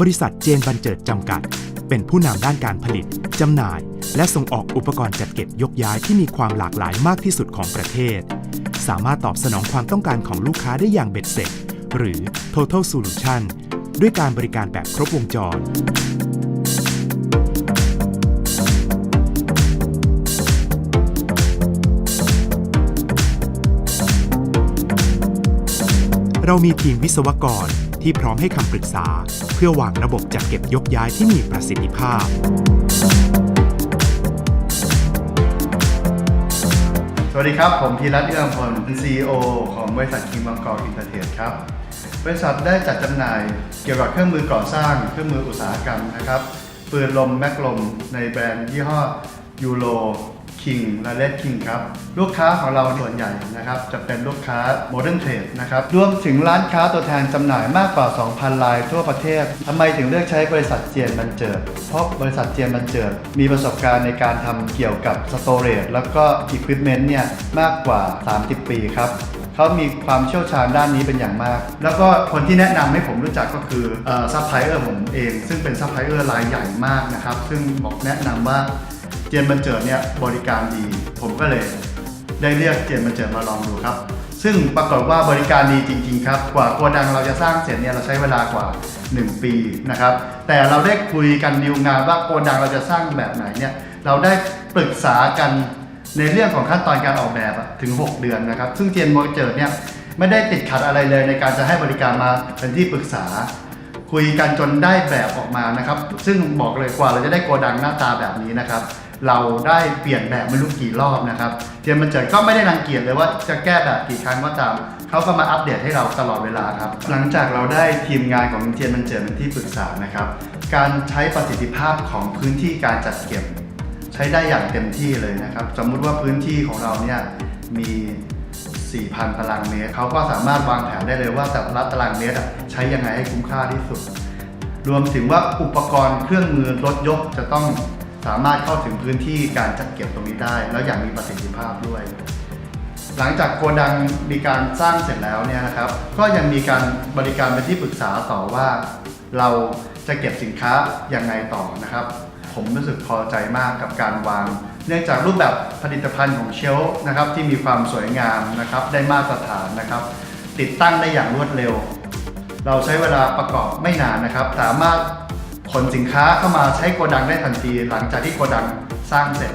บริษัทเจนบันเจิดจำกัด เป็นผู้นำด้านการผลิต จำหน่าย และส่งออกอุปกรณ์จัดเก็บยกย้ายที่มีความหลากหลายมากที่สุดของประเทศ สามารถตอบสนองความต้องการของลูกค้าได้อย่างเบ็ดเสร็จ หรือ total solution ด้วยการบริการแบบครบวงจร เรามีทีมวิศวกรที่พร้อมให้คำปรึกษา เพื่อวางระบบจัดเก็บยกย้ายที่มีประสิทธิภาพ สวัสดีครับ ผมพีรัตน์เอื้อมพล CEO ของบริษัทคิงบังกอร์อินเตอร์เทรดครับ บริษัทได้จัดจำหน่ายเกี่ยวกับเครื่องมือก่อสร้าง เครื่องมืออุตสาหกรรมนะครับปืนลมแม็กลมในแบรนด์ยี่ห้อยูโร คิงและเลดคิงครับลูกค้าของเราส่วนใหญ่นะครับจะเป็นลูกค้าโมเดิร์นเทรดนะครับรวมถึงร้านค้าตัวแทนจำหน่ายมากกว่า 2,000 รายทั่วประเทศทำไมถึงเลือกใช้บริษัทเจียนบันเจิด เพราะบริษัทเจียนบันเจิด มีประสบการณ์ในการทำเกี่ยวกับสโตร g e แล้วก็อุปกรณ์เนี่ยมากกว่า 30 ปีครับเขามีความเชี่ยวชาญด้านนี้เป็นอย่างมาก แล้วก็คนที่แนะนำให้ผมรู้จักก็คือซัพพลายเออร์ผมเอง ซึ่งเป็นซัพพลายเออร์รายใหญ่มากนะครับ ซึ่งบอกแนะนำว่า เจียนบันเจิดเนี่ยบริการดี ผมก็เลยได้เรียกเจียนบันเจิดมาลองดูครับ ซึ่งปรากฏว่าบริการดีจริง ๆ ครับ กว่าโกดังเราจะสร้างเสร็จเนี่ยเราใช้เวลากว่า 1 ปีนะครับ แต่เราได้คุยกันดีลงานว่าโกดังเราจะสร้างแบบไหนเนี่ยเราได้ปรึกษากันในเรื่องของขั้นตอนการออกแบบถึง 6 เดือนนะครับ ซึ่งเจียนเจิดเนี่ยไม่ได้ติดขัดอะไรเลยในการจะให้บริการมาเป็นที่ปรึกษา คุยกันจนได้แบบออกมานะครับ ซึ่งบอกเลยกว่าเราจะได้โกดังหน้าตาแบบนี้นะครับ เราได้เปลี่ยนแบบไม่รู้กี่รอบนะครับเจียนเจิดก็ไม่ได้รังเกียจเลยว่าจะแก้แบบกี่ครั้งก็ตามเขาก็มาอัปเดตให้เราตลอดเวลาครับหลังจากเราได้ทีมงานของเจียนมันเจิดเป็นที่ปรึกษานะครับการใช้ประสิทธิภาพของพื้นที่การจัดเก็บ ใช้ได้อย่างเต็มที่เลยนะครับ สมมุติว่าพื้นที่ของเราเนี่ยมี 4,000 ตารางเมตร เขาก็สามารถวางแผนได้เลยว่าแต่ละตารางเมตรอะใช้ยังไงให้คุ้มค่าที่สุด รวมถึงว่าอุปกรณ์เครื่องมือรถยกจะต้อง สามารถเข้าถึงพื้นที่การจัดเก็บตรงนี้ได้ แล้วอย่างมีประสิทธิภาพด้วย หลังจากโกดังมีการสร้างเสร็จแล้วเนี่ยนะครับ ก็ยังมีการบริการเป็นที่ปรึกษาต่อว่า เราจะเก็บสินค้ายังไงต่อนะครับ ผมรู้สึกพอใจมากกับการวาง เนื่องจากรูปแบบผลิตภัณฑ์ของเชลฟ์นะครับ ที่มีความสวยงามนะครับ ได้มาตรฐานนะครับ ติดตั้งได้อย่างรวดเร็ว เราใช้เวลาประกอบไม่นานนะครับ สามารถ ขนสินค้าเข้ามาใช้โกดังได้ทันที หลังจากที่โกดังสร้างเสร็จ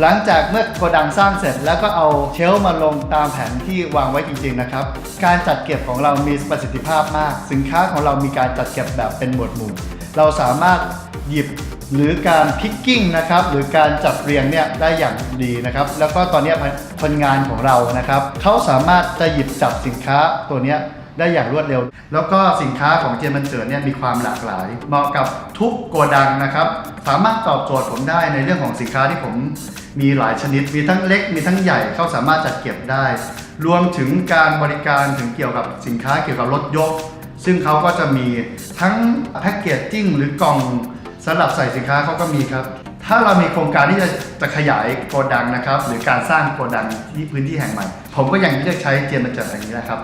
หลังจากเมื่อโกดังสร้างเสร็จ แล้วก็เอาเชลมาลงตามแผนที่วางไว้จริงๆนะครับ การจัดเก็บของเรามีประสิทธิภาพมาก สินค้าของเรามีการจัดเก็บแบบเป็นหมวดหมู่ เราสามารถหยิบหรือการพิกกิ้งนะครับหรือการจัดเรียงเนี่ยได้อย่างดีนะครับ แล้วก็ตอนนี้คนงานของเรานะครับเขาสามารถจะหยิบจับสินค้าตัวเนี้ย ได้อย่างรวดเร็ว แล้วก็สินค้าของเจียนบันเจิดเนี่ยมีความหลากหลาย เหมาะกับทุกโกดังนะครับ สามารถตอบโจทย์ผมได้ในเรื่องของสินค้าที่ผมมีหลายชนิด มีทั้งเล็กมีทั้งใหญ่เขาสามารถจัดเก็บได้ รวมถึงการบริการถึงเกี่ยวกับสินค้าเกี่ยวกับรถยก ซึ่งเขาก็จะมีทั้งแพ็กเกจจิ้งหรือกล่องสำหรับใส่สินค้าเขาก็มีครับ ถ้าเรามีโครงการที่จะจะขยายโกดังนะครับ หรือการสร้างโกดังที่พื้นที่แห่งใหม่ ผมก็ยังเลือกใช้เจียนบันเจิดอย่างนี้นะครับ